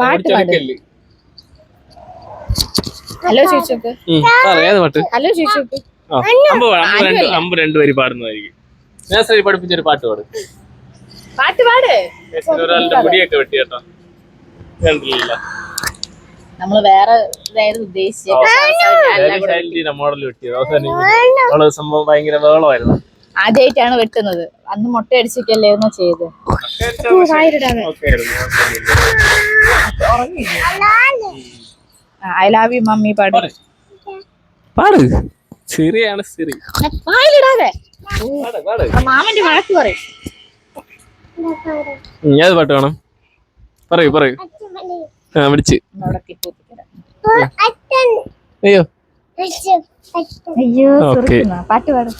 പാട്ട് പാട്. ഹലോ ചോദിച്ചോക്ക് ഏത് പാട്ട്. ഹലോ ചോദിച്ചോക്ക് അമ്പ് രണ്ട് വരി പാടുന്നതായിരിക്കും. പഠിപ്പിച്ചൊരു പാട്ട് പാട്. പാട്ട് പാട്. ഒരാളുടെ മുടിയൊക്കെ വെട്ടി കേട്ടോ. കണ്ടില്ല നമ്മൾ വേറെ ഇതായിരുന്നു ഉദ്ദേശിച്ചത് ശൈലിന്റെ മോഡൽ വെട്ടിയത്. അവസാനം അവൾ സംഭവം ഭയങ്കര വേളമായിരുന്നു. ആദ്യമായിട്ടാണ് വെട്ടുന്നത്. അന്ന് മുട്ട അടിച്ചിട്ടല്ലേ ഒന്ന് ചെയ്ത് ഐ ലവ് യു മമ്മി പാട്. പാട്. സിറിയാണ് സിറി വായിലിടാതെ. പാട് പാട്. ആ മാമന്റെ വഴക്ക് പറയും. ഏത് പാട്ട് വേണം? പറയൂ പറയൂ. ആ വിളിച്ച്. അയ്യോ. അയ്യോ ഓക്കേ. പാട്ട് പാട്.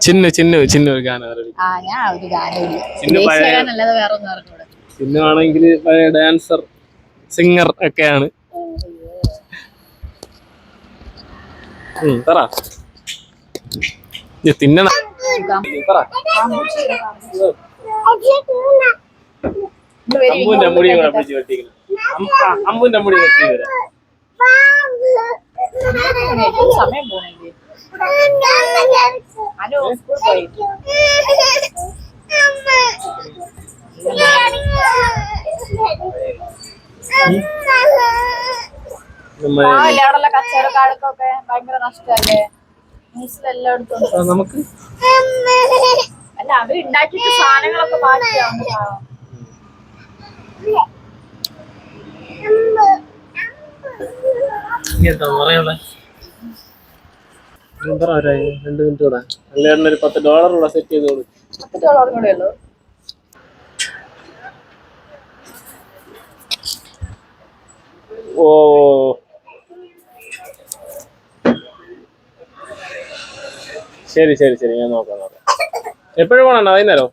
ചിന്നു ചിന്നു ചിന്നു ഒരു ഗാനം ആലപിക്കും. ആ ഞാൻ ഒരു ഗാനമില്ല ചിന്നു പഴയ- ചിന്നു ആണെങ്കിൽ ഡാൻസർ സിംഗർ ഒക്കെയാണ്. പറ. തിന്നണം ഉം, പറ. അമ്പുന്റെ മുടി കൂടെ പിടിച്ച് വെട്ടിക്കണം. അമ്പ- ആ, അമ്പുന്റെ മുടി വെട്ടി വരാം. സമയം പോണെങ്കിൽ അനു സ്കൂൾ പോയി. അവിടെയുള്ള കച്ചവടക്കാർക്കൊക്കെ ഭയങ്കര നഷ്ടമല്ലേ ന്യൂസിലെല്ലായിടത്തും നമുക്ക്? അല്ല അവർ ഉണ്ടാക്കിയിട്ട് സാധനങ്ങളൊക്കെ ഒരു രണ്ട് മിനിറ്റ് കൂടെ. നല്ല ഒരു പത്ത് ഡോളർ കൂടെ സെറ്റ് ചെയ്ത് കൊടുക്കും പത്ത് ഡോളർ കൂടെ ഉള്ളൂ. ഓ. ശരി ശരി ശരി. ഞാൻ നോക്കാം നോക്കാം. എപ്പോഴും പോകണം വൈകുന്നേരം?